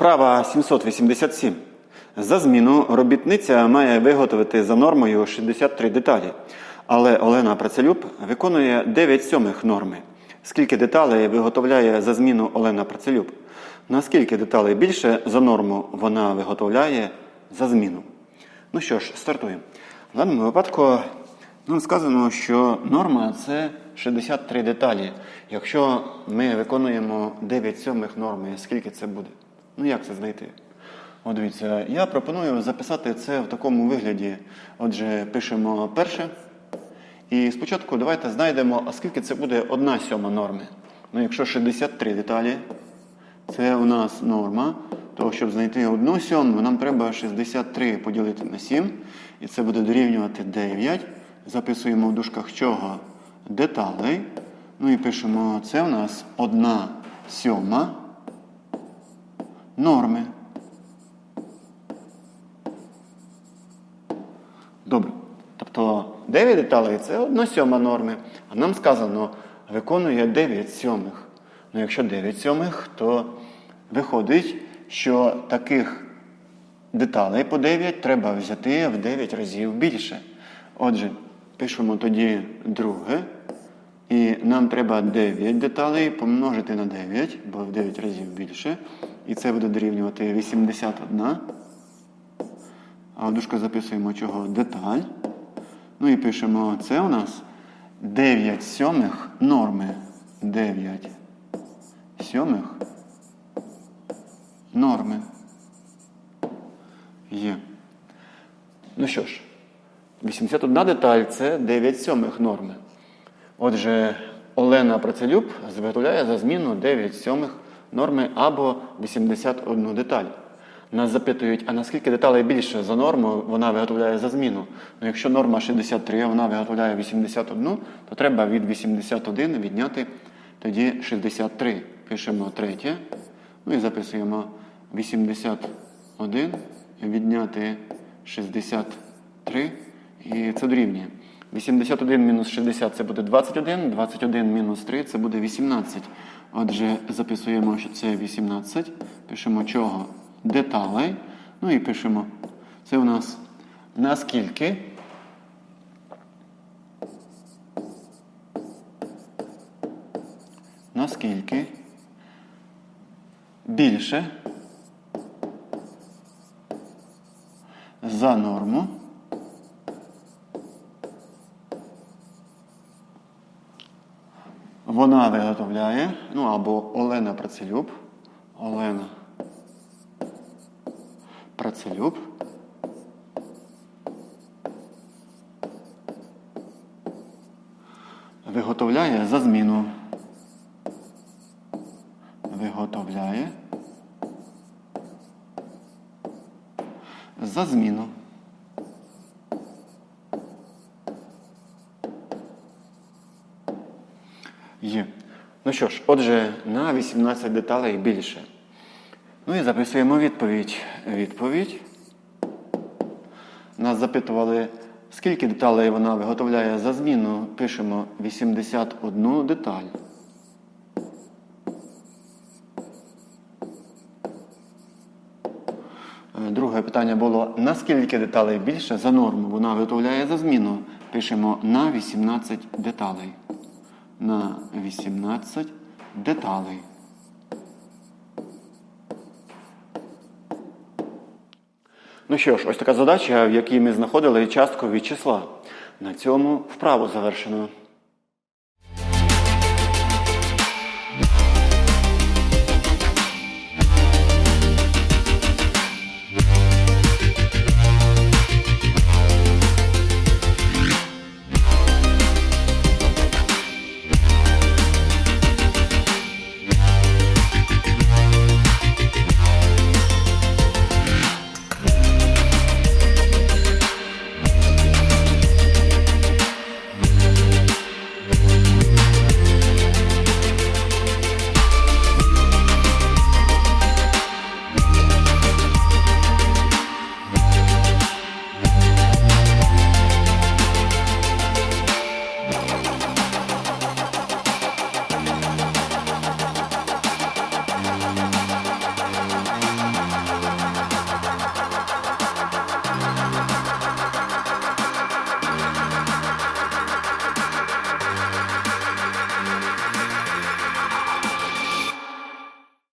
Вправа 787. За зміну робітниця має виготовити за нормою 63 деталі. Але Олена Працелюб виконує 9 сьомих норми. Скільки деталей виготовляє за зміну Олена Працелюб? Наскільки деталей більше за норму вона виготовляє за зміну? Ну що ж, стартуємо. В даному випадку нам сказано, що норма це 63 деталі. Якщо ми виконуємо 9 сьомих норми, скільки це буде? Ну як це знайти? От дивіться, я пропоную записати це в такому вигляді. Отже, пишемо перше. І спочатку давайте знайдемо, а скільки це буде одна сьома норми. Ну, якщо 63 деталі, це у нас норма. То щоб знайти одну сьому, нам треба 63 поділити на 7. І це буде дорівнювати 9. Записуємо в дужках чого? Деталей. Ну і пишемо, це у нас одна сьома норми. Добре. Тобто 9 деталей це 1 сьома норми. А нам сказано, виконує 9 сьомих. Ну, якщо 9 сьомих, то виходить, що таких деталей по 9 треба взяти в 9 разів більше. Отже, пишемо тоді друге. І нам треба 9 деталей помножити на 9, бо в 9 разів більше. І це буде дорівнювати 81. А в записуємо чого деталь. Ну і пишемо, це у нас 9 сьомих норми. 9 сьомих норми. Є. Ну що ж, 81 деталь це 9 сьомих норми. Отже, Олена Працелюб виготовляє за зміну 9 сьомих норми або 81 деталь. Нас запитують, а наскільки деталей більше за норму вона виготовляє за зміну? Ну, якщо норма 63, а вона виготовляє 81, то треба від 81 відняти тоді 63. Пишемо третє. Ну і записуємо 81 відняти 63. І це дорівнює. 81 мінус 60 це буде 21, 21 мінус 3 це буде 18. Отже, записуємо, що це 18. Пишемо чого? Деталей. Ну і пишемо. Це у нас наскільки. Наскільки більше за норму. Вона виготовляє, ну або Олена Працелюб. Олена Працелюб. Виготовляє за зміну. Виготовляє за зміну. Є. Ну що ж, отже, на 18 деталей більше. Ну і записуємо відповідь. Відповідь. Нас запитували, скільки деталей вона виготовляє за зміну. Пишемо 81 деталь. Е, Друге питання було, наскільки деталей більше за норму вона виготовляє за зміну. Пишемо на 18 деталей. На 18 деталей. Ну що ж, ось така задача, в якій ми знаходили часткові числа. На цьому вправу завершено.